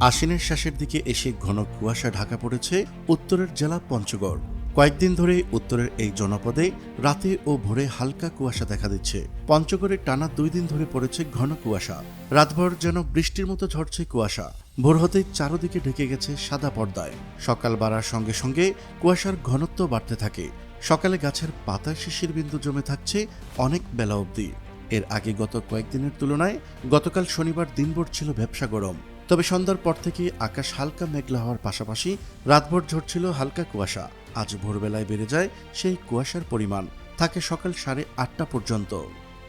আশ্বিনের শেষের দিকে এসে ঘন কুয়াশা ঢাকা পড়েছে উত্তরের জেলা পঞ্চগড়। কয়েকদিন ধরে উত্তরের এই জনপদে রাতে ও ভোরে হালকা কুয়াশা দেখা দিচ্ছে। পঞ্চগড়ে টানা দুই দিন ধরে পড়েছে ঘন কুয়াশা। রাতভর যেন বৃষ্টির মতো ঝরছে কুয়াশা। ভোর হতেই চারদিকে ঢেকে গেছে সাদা পর্দায়। সকাল বাড়ার সঙ্গে সঙ্গে কুয়াশার ঘনত্ব বাড়তে থাকে। সকালে গাছের পাতায় শিশির বিন্দু জমে থাকছে অনেক বেলা অবধি। এর আগে গত কয়েকদিনের তুলনায় গতকাল শনিবার দিনভর ছিল ব্যবসা গরম। তবে সন্ধ্যার পর থেকে আকাশ হালকা মেঘলা হওয়ার পাশাপাশি রাতভর ঝরছিল হালকা কুয়াশা। আজ ভোরবেলায় বেড়ে যায় সেই কুয়াশার পরিমাণ। থাকে সকাল সাড়ে আটটা পর্যন্ত।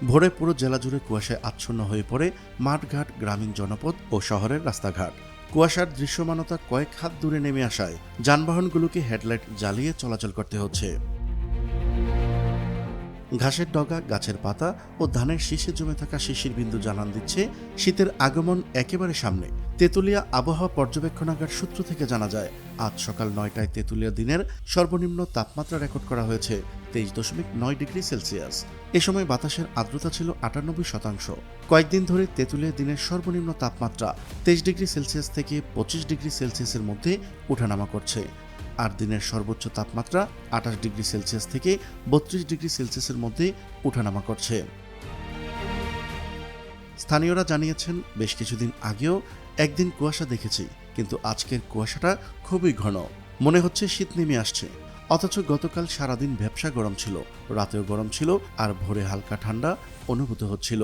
ভোরে পুরো জেলা জুড়ে কুয়াশায় আচ্ছন্ন হয়ে পড়ে মাঠঘাট, গ্রামীণ জনপদ ও শহরের রাস্তাঘাট। কুয়াশার দৃশ্যমানতা কয়েক হাত দূরে নেমে আসায় যানবাহনগুলোকে হেডলাইট জ্বালিয়ে চলাচল করতে হচ্ছে। ঘাসের ডগা, গাছের পাতা ও ধানের শীষে জমে থাকা শিশির বিন্দু জানান দিচ্ছে শীতের আগমন একেবারে সামনে। তেঁতুলিয়া আবহাওয়া পর্যবেক্ষণাগার সূত্র থেকে জানা যায়, আজ সকাল নয়টায় তেঁতুলিয়া দিনের সর্বনিম্ন তাপমাত্রা রেকর্ড করা হয়েছে তেইশ দশমিক নয় ডিগ্রি সেলসিয়াস। এ সময় বাতাসের আর্দ্রতা ছিল আটানব্বই শতাংশ। কয়েকদিন ধরে তেঁতুলিয়া দিনের সর্বনিম্ন তাপমাত্রা তেইশ ডিগ্রি সেলসিয়াস থেকে পঁচিশ ডিগ্রি সেলসিয়াসের মধ্যে ওঠানামা করছে। আর দিনের সর্বোচ্চ তাপমাত্রা আঠাশ ডিগ্রি সেলসিয়াস থেকে বত্রিশ ডিগ্রি সেলসিয়াসের মধ্যে ওঠানামা করছে। স্থানীয়রা জানিয়েছেন, বেশ কিছুদিন আগেও একদিন কুয়াশা দেখেছি, কিন্তু আজকের কুয়াশাটা খুবই ঘন। মনে হচ্ছে শীত নেমে আসছে। অথচ গতকাল সারাদিন ব্যবসা গরম ছিল, রাতেও গরম ছিল, আর ভোরে হালকা ঠান্ডা অনুভূত হচ্ছিল।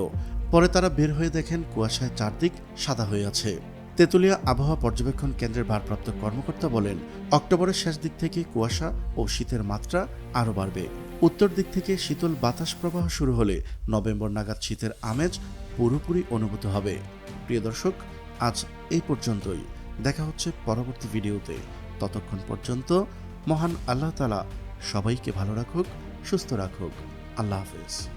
পরে তারা বের হয়ে দেখেন কুয়াশায় চারদিক সাদা হয়ে আছে। তেঁতুলিয়া আবহাওয়া পর্যবেক্ষণ কেন্দ্রের ভারপ্রাপ্ত কর্মকর্তা বলেন, অক্টোবরের শেষ দিক থেকে কুয়াশা ও শীতের মাত্রা আরও বাড়বে। উত্তর দিক থেকে শীতল বাতাস প্রবাহ শুরু হলে নভেম্বর নাগাদ শীতের আমেজ পুরোপুরি অনুভূত হবে। প্রিয় দর্শক, আজ এই পর্যন্তই। দেখা হচ্ছে পরবর্তী ভিডিওতে। ততক্ষণ পর্যন্ত মহান আল্লাহ তালা সবাইকে ভালো রাখুক, সুস্থ রাখুক। আল্লাহ হাফেজ।